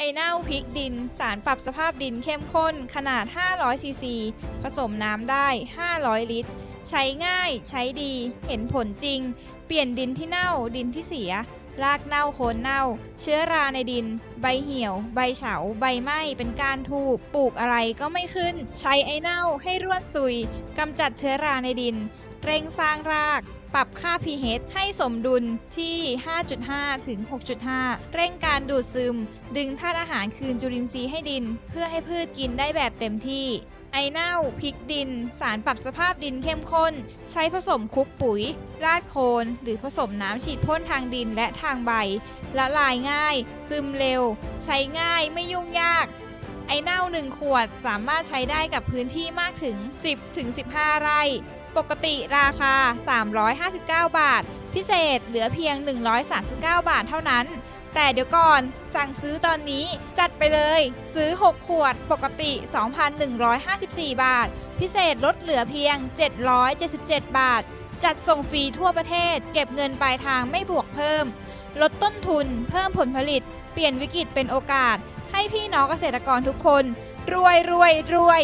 ไอเน่าพริกดิน สารปรับสภาพดินเข้มข้น ขนาด 500 ซีซี ผสมน้ำได้ 500 ลิตร ใช้ง่ายใช้ดี เห็นผลจริง เปลี่ยนดินที่เน่าดินที่เสีย รากเน่าโคนเน่า เชื้อราในดิน ใบเหี่ยว ใบเฉา ใบไหม้เป็นการถูกปลูกอะไรก็ไม่ขึ้น ใช้ไอเน่าให้ร่วนซุยกำจัดเชื้อราในดิน เร่งสร้างรากปรับค่า pH ให้สมดุลที่ 5.5 ถึง 6.5 เร่งการดูดซึม ดึงธาตุอาหารคืนจุลินทรีย์ให้ดิน เพื่อให้พืชกินได้แบบเต็มที่ ไอเน่าพริกดิน สารปรับสภาพดินเข้มข้น ใช้ผสมคุกปุ๋ย ราดโคน หรือผสมน้ำฉีดพ่นทางดินและทางใบ ละลายง่าย ซึมเร็ว ใช้ง่ายไม่ยุ่งยาก ไอเน่า 1 ขวดสามารถใช้ได้กับพื้นที่มากถึง 10-15 ไร่ ปกติราคา 359 บาท พิเศษเหลือเพียง 139 บาทเท่านั้น แต่เดี๋ยวก่อนสั่งซื้อตอนนี้จัดไปเลย ซื้อ 6 ขวดปกติ 2,154 บาท พิเศษลดเหลือเพียง 777 บาท จัดส่งฟรีทั่วประเทศ เก็บเงินปลายทางไม่บวกเพิ่ม ลดต้นทุน เพิ่มผลผลิต เปลี่ยนวิกฤตเป็นโอกาส ให้พี่น้องเกษตรกรทุกคน รวยรวยรวย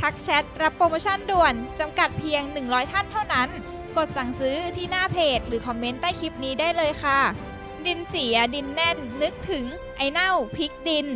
ทักแชทรับโปรโมชั่นด่วน จำกัดเพียง 100 ท่านเท่านั้น กดสั่งซื้อที่หน้าเพจ หรือคอมเมนต์ใต้คลิปนี้ได้เลยค่ะ ดินเสียดินแน่นนึกถึงไอเน่าพริกดิน